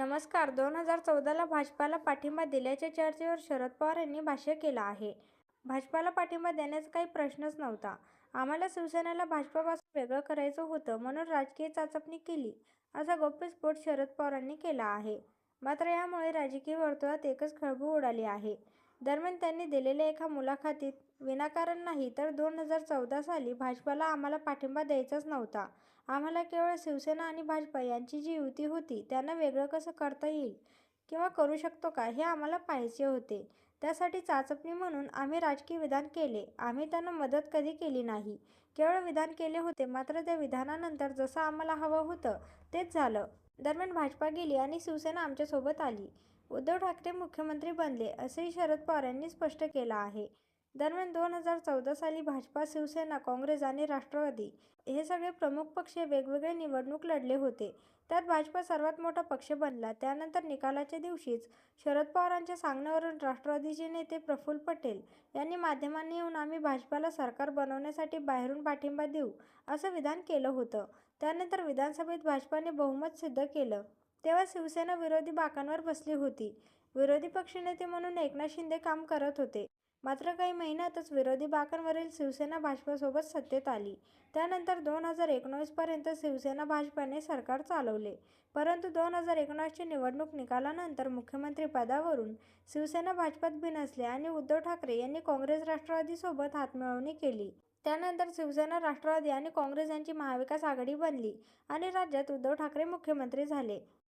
नमस्कार दोन हजार चौदाला भाजपाला पाठिंबा दिल्याच्या चर्चेवर शरद पवार यांनी भाष्य केलं आहे. भाजपाला पाठिंबा देण्याचा काही प्रश्नच नव्हता. आम्हाला शिवसेनेला भाजपापासून वेगळं करायचं होतं म्हणून राजकीय चाचपणी केली, असा गौप्यस्फोट शरद पवारांनी केला आहे. मात्र यामुळे राजकीय वर्तुळात एकच खळबळ उडाली आहे. दरम्यान त्यांनी दिलेल्या एका मुलाखतीत विनाकारण नाही तर दोन हजार चौदा साली भाजपाला आम्हाला पाठिंबा द्यायचाच नव्हता. आम्हाला केवळ शिवसेना आणि भाजपा यांची जी युती होती त्यांना वेगळं कसं करता येईल किंवा करू शकतो का हे आम्हाला पाहायचे होते. त्यासाठी चाचपणी म्हणून आम्ही राजकीय विधान केले. आम्ही त्यांना मदत कधी केली नाही. केवळ विधान केले होते मात्र त्या विधानानंतर जसं आम्हाला हवं होतं तेच झालं. दरम्यान भाजपा गेली आणि शिवसेना आमच्यासोबत आली. उद्धव ठाकरे मुख्यमंत्री बनले असेही शरद पवार यांनी स्पष्ट केलं आहे. दरम्यान दोन हजार चौदा साली भाजपा, शिवसेना, काँग्रेस आणि राष्ट्रवादी हे सगळे प्रमुख पक्ष वेगवेगळे निवडणूक लढले होते. त्यात भाजपा सर्वात मोठा पक्ष बनला. त्यानंतर निकालाच्या दिवशीच शरद पवारांच्या सांगण्यावरून राष्ट्रवादीचे नेते प्रफुल्ल पटेल यांनी माध्यमांनी येऊन आम्ही भाजपाला सरकार बनवण्यासाठी बाहेरून पाठिंबा देऊ असं विधान केलं होतं. त्यानंतर विधानसभेत भाजपाने बहुमत सिद्ध केलं तेव्हा शिवसेना विरोधी बाकांवर बसली होती. विरोधी पक्षनेते म्हणून एकनाथ शिंदे काम करत होते. मात्र काही महिन्यातच विरोधी बाकांवरील शिवसेना भाजपसोबत सत्तेत आली. त्यानंतर दोन हजार एकोणावीसपर्यंत शिवसेना भाजपाने सरकार चालवले. परंतु दोन हजार एकोणीसची निवडणूक निकालानंतर मुख्यमंत्रीपदावरून शिवसेना भाजपात बिनसली आणि उद्धव ठाकरे यांनी काँग्रेस राष्ट्रवादीसोबत हातमिळवणी केली. त्यानंतर शिवसेना, राष्ट्रवादी आणि काँग्रेस यांची महाविकास आघाडी बनली आणि राज्यात उद्धव ठाकरे मुख्यमंत्री झाले.